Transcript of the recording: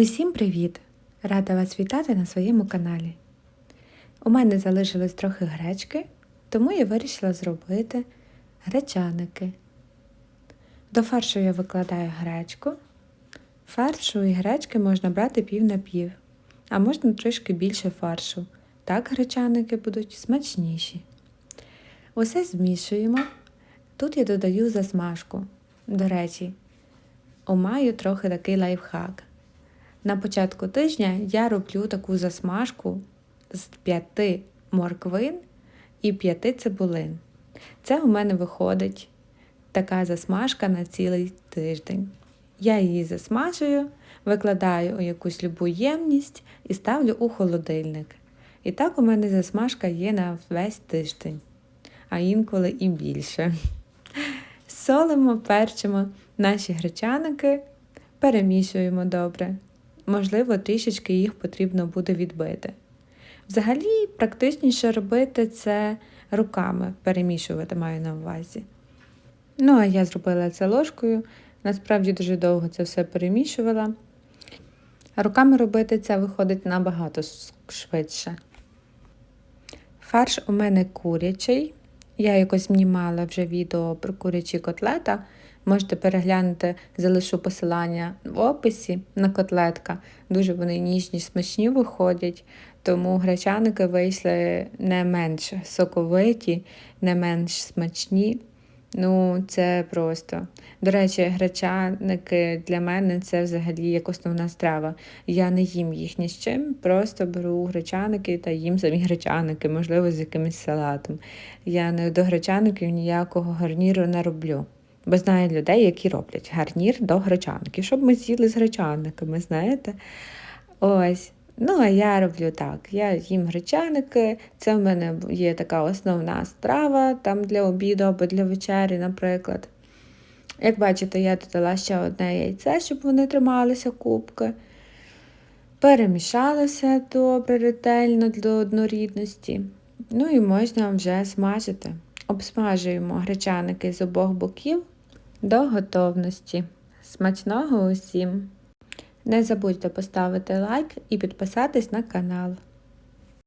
Усім привіт! Рада вас вітати на своєму каналі. У мене залишилось трохи гречки, тому я вирішила зробити гречаники. До фаршу я викладаю гречку. Фаршу і гречки можна брати пів на пів, а можна трішки більше фаршу. Так гречаники будуть смачніші. Усе змішуємо. Тут я додаю засмажку. До речі, маю трохи такий лайфхак. На початку тижня я роблю таку засмажку з п'яти морквин і п'яти цибулин. Це у мене виходить така засмажка на цілий тиждень. Я її засмажую, викладаю у якусь любу ємність і ставлю у холодильник. І так у мене засмажка є на весь тиждень, а інколи і більше. Солимо, перчимо наші гречаники, перемішуємо добре. Можливо, трішечки їх потрібно буде відбити. Взагалі, практичніше робити це руками, перемішувати маю на увазі. Ну, а я зробила це ложкою. Насправді дуже довго це все перемішувала. Руками робити це виходить набагато швидше. Фарш у мене курячий. Я якось знімала вже відео про курячі котлета. Можете переглянути, залишу посилання в описі на котлетка. Дуже вони ніжні, смачні виходять, тому гречаники вийшли не менш соковиті, не менш смачні. Ну, це просто. До речі, гречаники для мене це взагалі як основна страва. Я не їм їх ні з чим, просто беру гречаники та їм самі гречаники, можливо, з якимось салатом. Я не до гречаників ніякого гарніру не роблю. Бо знаю людей, які роблять гарнір до гречанки, щоб ми з'їли з гречаниками, знаєте? Ось. Ну, а я роблю так. Я їм гречаники, це в мене є така основна страва там для обіду або для вечері, наприклад. Як бачите, я додала ще одне яйце, щоб вони трималися кубки. Перемішалося добре, ретельно до однорідності. Ну і можна вже смажити. Обсмажуємо гречаники з обох боків до готовності. Смачного усім! Не забудьте поставити лайк і підписатись на канал.